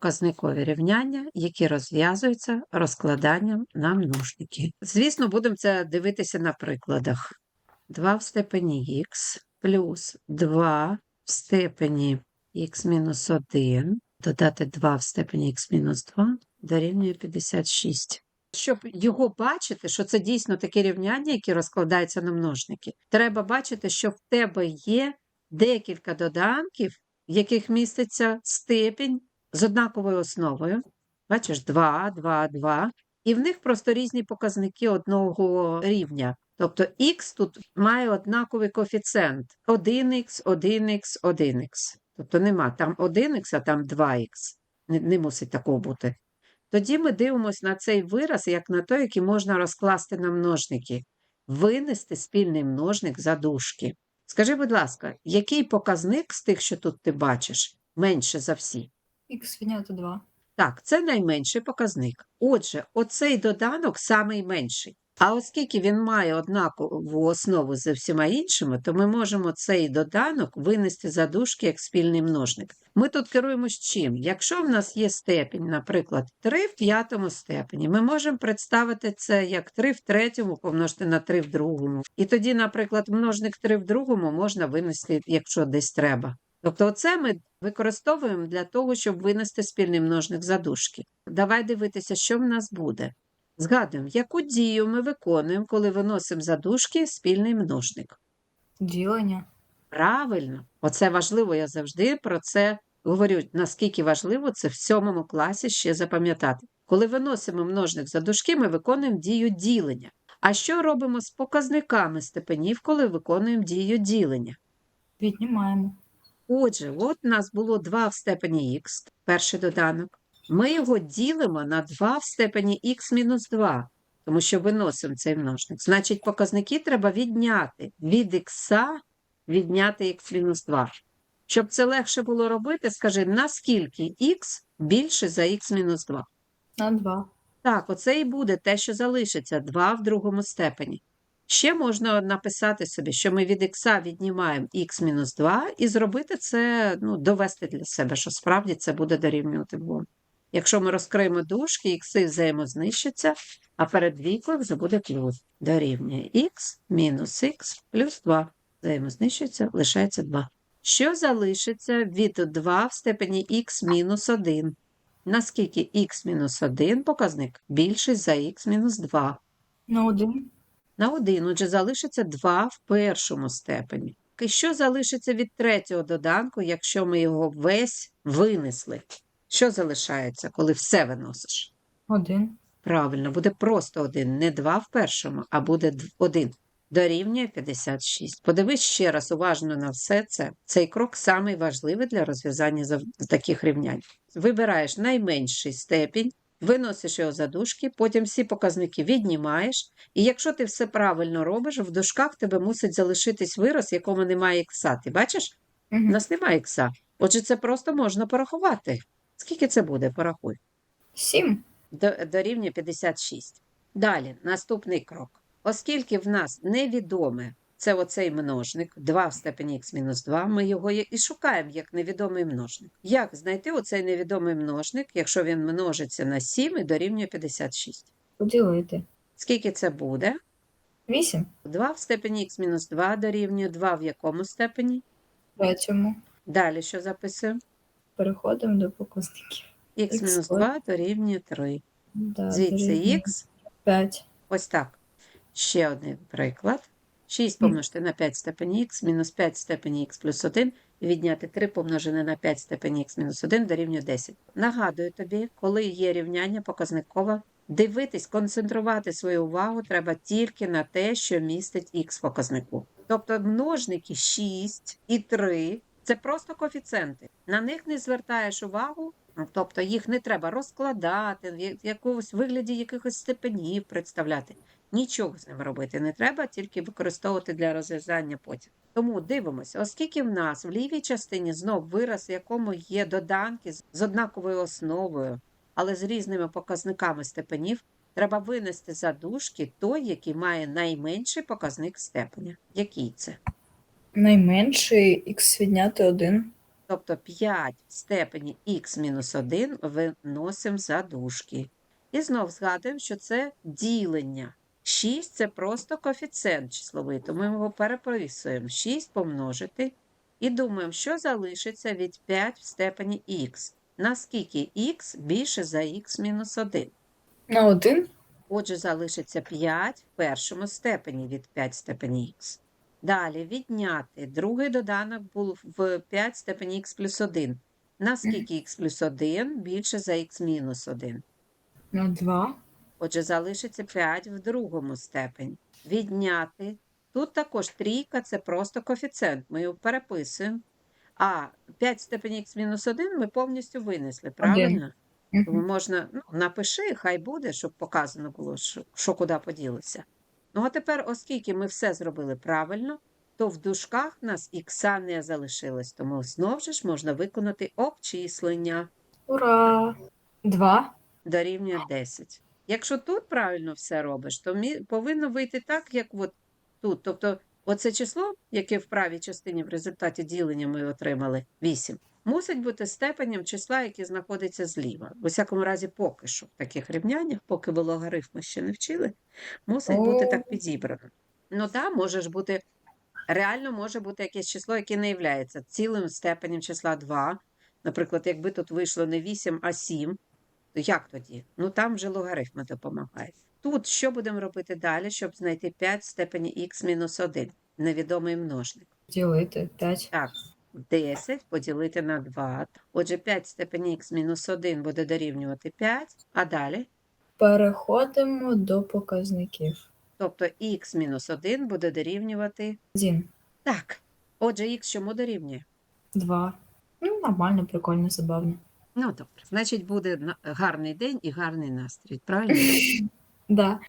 показникові рівняння, які розв'язуються розкладанням на множники. Звісно, будемо це дивитися на прикладах. 2 в степені х плюс 2 в степені х мінус 1, додати 2 в степені х мінус 2 дорівнює 56. Щоб його бачити, що це дійсно таке рівняння, які розкладаються на множники, треба бачити, що в тебе є декілька доданків, в яких міститься степінь з однаковою основою. Бачиш, 2, 2, 2. І в них просто різні показники одного рівня. Тобто х тут має однаковий коефіцієнт 1х, 1х, 1х. Тобто нема там 1х, а там 2х. Не, не мусить такого бути. Тоді ми дивимося на цей вираз як на той, який можна розкласти на множники, винести спільний множник за дужки. Скажи, будь ласка, який показник з тих, що тут ти бачиш, менше за всі? Х відняти 2. Так, це найменший показник. Отже, оцей доданок самий менший. А оскільки він має однакову основу з всіма іншими, то ми можемо цей доданок винести за дужки як спільний множник. Ми тут керуємось чим? Якщо в нас є степінь, наприклад, 3 в п'ятому степені, ми можемо представити це як 3 в третьому помножити на 3 в другому. І тоді, наприклад, множник 3 в другому можна винести, якщо десь треба. Тобто, оце ми використовуємо для того, щоб винести спільний множник за дужки. Давай дивитися, що в нас буде. Згадуємо, яку дію ми виконуємо, коли виносимо за дужки спільний множник. Ділення. Правильно, оце важливо, я завжди про це говорю, наскільки важливо це в сьомому класі ще запам'ятати. Коли виносимо множник за дужки, ми виконуємо дію ділення. А що робимо з показниками степенів, коли виконуємо дію ділення? Віднімаємо. Отже, от у нас було 2 в степені х, перший доданок. Ми його ділимо на 2 в степені х мінус 2, тому що виносимо цей множник. Значить, показники треба відняти. Від х відняти х мінус 2. Щоб це легше було робити, скажи, наскільки х більше за х мінус 2. На 2. Так, оце і буде те, що залишиться 2 в другому степені. Ще можна написати собі, що ми від х віднімаємо х мінус 2 і зробити це, ну, довести для себе, що справді це буде дорівнювати 2. Якщо ми розкриємо дужки, ікси взаємознищаться, а перед двійкою вже буде плюс. Дорівнює х мінус х плюс 2. Взаємознищується, лишається 2. Що залишиться від 2 в степені х мінус 1? Наскільки х мінус 1 показник більший за х мінус 2? На 1. На 1, отже, залишиться 2 в першому степені. І що залишиться від третього доданку, якщо ми його весь винесли? Що залишається, коли все виносиш? 1. Правильно, буде просто 1, не 2 в першому, а буде 1. Дорівнює 56. Подивись ще раз уважно на все це. Цей крок самий важливий для розв'язання таких рівнянь. Вибираєш найменший степінь, виносиш його за дужки, потім всі показники віднімаєш, і якщо ти все правильно робиш, в дужках тебе мусить залишитись вираз, якому немає ікса. Ти бачиш? У Угу. нас немає ікса. Отже, це просто можна порахувати. Скільки це буде? Порахуй. 7. До- Дорівнює 56. Далі, наступний крок. Оскільки в нас невідоме це оцей множник, 2 в степені х мінус 2, ми його і- шукаємо як невідомий множник. Як знайти оцей невідомий множник, якщо він множиться на 7 і дорівнює 56? Поділити. Скільки це буде? 8. 2 в степені х мінус 2 дорівнює 2 в якому степені? Третьому. Далі що записуємо? Переходимо до показників. х мінус 2 дорівнює 3. Да, Звідси х 5. Ось так. Ще один приклад. 6 помножити на 5 в степені х мінус 5 в степені х плюс 1 і відняти 3 помножене на 5 в степені х мінус 1 дорівнює 10. Нагадую тобі, коли є рівняння показникове, дивитись, концентрувати свою увагу треба тільки на те, що містить х показнику. Тобто множники 6 і 3 – це просто коефіцієнти. На них не звертаєш увагу, тобто їх не треба розкладати, в якомусь вигляді якихось степенів представляти. Нічого з ним робити не треба, тільки використовувати для розв'язання потім. Тому дивимося, оскільки в нас в лівій частині знов вираз, в якому є доданки з однаковою основою, але з різними показниками степенів, треба винести за дужки той, який має найменший показник степеня. Який це? Найменший х відняти 1. Тобто 5 в степені х мінус 1 виносимо за дужки. І знов згадуємо, що це ділення. 6 це просто коефіцієнт числовий, тому ми його переписуємо. 6 помножити і думаємо, що залишиться від 5 в степені х. Наскільки х більше за х мінус 1. На один. Отже, залишиться 5 в першому степені від 5 в степені х. Далі відняти. Другий доданок був в 5 в степені х плюс 1. Наскільки х плюс 1 більше за х мінус 1. На два. Отже, залишиться 5 в другому степені. Відняти. Тут також трійка це просто коефіцієнт. Ми його переписуємо. А 5 в степені х мінус 1 ми повністю винесли, правильно? Тому можна, ну, напиши, хай буде, щоб показано було, що, що куди поділося. Ну, а тепер, оскільки ми все зробили правильно, то в дужках в нас ікса не залишилось, тому знов же ж можна виконати обчислення Ура! Два. дорівнює 10. Якщо тут правильно все робиш, то повинно вийти так, як от тут. Тобто, оце число, яке в правій частині в результаті ділення ми отримали, 8, мусить бути степенем числа, яке знаходиться зліва. В усякому разі, поки що в таких рівняннях, поки ви логарифми ще не вчили, мусить бути так підібрано. Ну так, може ж бути, реально може бути якесь число, яке не є цілим степенем числа 2. Наприклад, якби тут вийшло не 8, а 7, то як тоді? Ну там вже логарифми допомагають. Тут що будемо робити далі, щоб знайти 5 в степені х мінус 1, невідомий множник? Ділити. П'ять. Так, 10 поділити на 2. Отже, 5 в степені х мінус 1 буде дорівнювати 5, а далі? Переходимо до показників. Тобто х мінус 1 буде дорівнювати Один. так. Отже, х чому дорівнює? Два. Ну, нормально, прикольно, забавно. Ну, добре. Значить, буде гарний день і гарний настрій, правильно? Да.